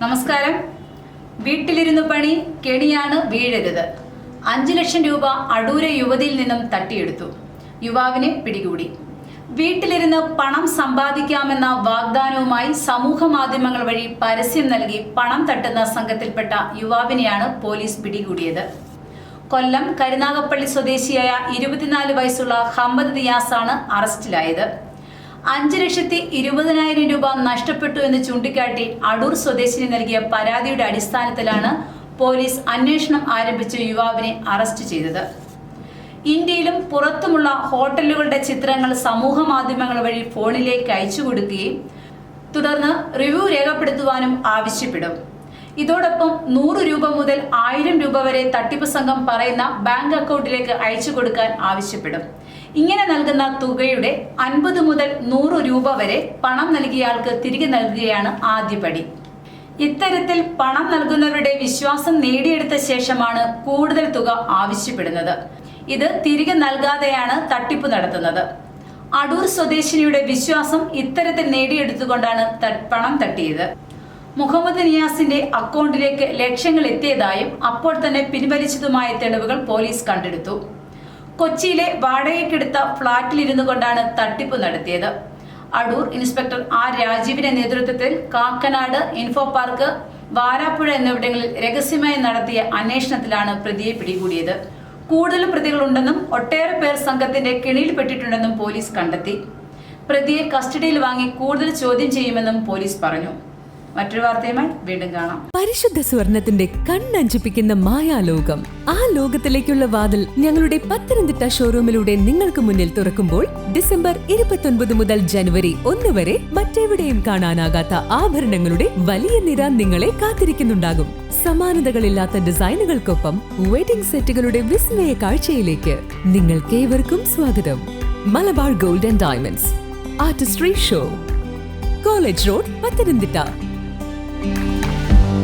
നമസ്കാരം. വീട്ടിലിരുന്ന് പണി കെണിയാണ് വീഴരുത്. അഞ്ചു ലക്ഷം രൂപ അടൂര യുവതിയിൽ നിന്നും തട്ടിയെടുത്തു. യുവാവിനെ പിടികൂടി. വീട്ടിലിരുന്ന് പണം സമ്പാദിക്കാമെന്ന വാഗ്ദാനവുമായി സമൂഹ മാധ്യമങ്ങൾ വഴി പരസ്യം നൽകി പണം തട്ടുന്ന സംഘത്തിൽപ്പെട്ട യുവാവിനെയാണ് പോലീസ് പിടികൂടിയത്. കൊല്ലം കരുനാഗപ്പള്ളി സ്വദേശിയായ ഇരുപത്തിനാല് വയസ്സുള്ള ഹമ്മദ് റിയാസാണ് അറസ്റ്റിലായത്. അഞ്ച് ലക്ഷത്തി ഇരുപതിനായിരം രൂപ നഷ്ടപ്പെട്ടു എന്ന് ചൂണ്ടിക്കാട്ടി അടൂർ സ്വദേശിനി നൽകിയ പരാതിയുടെ അടിസ്ഥാനത്തിലാണ് പോലീസ് അന്വേഷണം ആരംഭിച്ച യുവാവിനെ അറസ്റ്റ് ചെയ്തത്. ഇന്ത്യയിലും പുറത്തുമുള്ള ഹോട്ടലുകളുടെ ചിത്രങ്ങൾ സമൂഹ മാധ്യമങ്ങൾ വഴി ഫോണിലേക്ക് അയച്ചു കൊടുക്കുകയും തുടർന്ന് റിവ്യൂ രേഖപ്പെടുത്തുവാനും ആവശ്യപ്പെടും. ഇതോടൊപ്പം നൂറ് രൂപ മുതൽ ആയിരം രൂപ വരെ തട്ടിപ്പ് സംഘം പറയുന്ന ബാങ്ക് അക്കൗണ്ടിലേക്ക് അയച്ചു കൊടുക്കാൻ ആവശ്യപ്പെടും. ഇങ്ങനെ നൽകുന്ന തുകയുടെ അൻപത് മുതൽ നൂറ് രൂപ വരെ പണം നൽകിയയാൾക്ക് തിരികെ നൽകുകയാണ് ആദ്യപടി ഇത്തരത്തിൽ പണം നൽകുന്നവരുടെ വിശ്വാസം നേടിയെടുത്ത ശേഷമാണ് കൂടുതൽ തുക ആവശ്യപ്പെടുന്നത്. ഇത് തിരികെ നൽകാതെയാണ് തട്ടിപ്പ് നടത്തുന്നത്. അടൂർ സ്വദേശിനിയുടെ വിശ്വാസം ഇത്തരത്തിൽ നേടിയെടുത്തുകൊണ്ടാണ് പണം തട്ടിയത്. മുഹമ്മദ് നിയാസിന്റെ അക്കൗണ്ടിലേക്ക് ലക്ഷങ്ങൾ എത്തിയതായും അപ്പോൾ തന്നെ പിൻവലിച്ചതുമായ തെളിവുകൾ പോലീസ് കണ്ടെടുത്തു. കൊച്ചിയിലെ വാടകയ്ക്കെടുത്ത ഫ്ളാറ്റിലിരുന്നു കൊണ്ടാണ് തട്ടിപ്പ് നടത്തിയത്. അടൂർ ഇൻസ്പെക്ടർ ആർ രാജീവിന്റെ നേതൃത്വത്തിൽ കാക്കനാട് ഇൻഫോ പാർക്ക് വാരാപ്പുഴ എന്നിവിടങ്ങളിൽ രഹസ്യമായി നടത്തിയ അന്വേഷണത്തിലാണ് പ്രതിയെ പിടികൂടിയത്. കൂടുതൽ പ്രതികളുണ്ടെന്നും ഒട്ടേറെ പേർ സംഘത്തിന്റെ കിണിയിൽപ്പെട്ടിട്ടുണ്ടെന്നും പോലീസ് കണ്ടെത്തി. പ്രതിയെ കസ്റ്റഡിയിൽ വാങ്ങി കൂടുതൽ ചോദ്യം ചെയ്യുമെന്നും പോലീസ് പറഞ്ഞു. മറ്റൊരു വാർത്തയുമായി വീണ്ടും കാണാം. പരിശുദ്ധ സ്വർണത്തിന്റെ കണ്ണഞ്ചിപ്പിക്കുന്ന മായാലോകം. ആ ലോകത്തിലേക്കുള്ള വാതിൽ ഞങ്ങളുടെ പത്തനംതിട്ട ഷോറൂമിലൂടെ നിങ്ങൾക്ക് മുന്നിൽ തുറക്കുമ്പോൾ ഡിസംബർ ഇരുപത്തൊൻപത് മുതൽ ജനുവരി ഒന്ന് വരെ മറ്റെവിടെയും കാണാനാകാത്ത ആഭരണങ്ങളുടെ വലിയ നിര നിങ്ങളെ കാത്തിരിക്കുന്നുണ്ടാകും. സമാനതകളില്ലാത്ത ഡിസൈനുകൾക്കൊപ്പം വെഡിംഗ് സെറ്റുകളുടെ വിസ്മയ കാഴ്ചയിലേക്ക് നിങ്ങൾക്കേവർക്കും സ്വാഗതം. Malabar gold and diamonds. Artistry show. College road Pathanamthitta. Bye.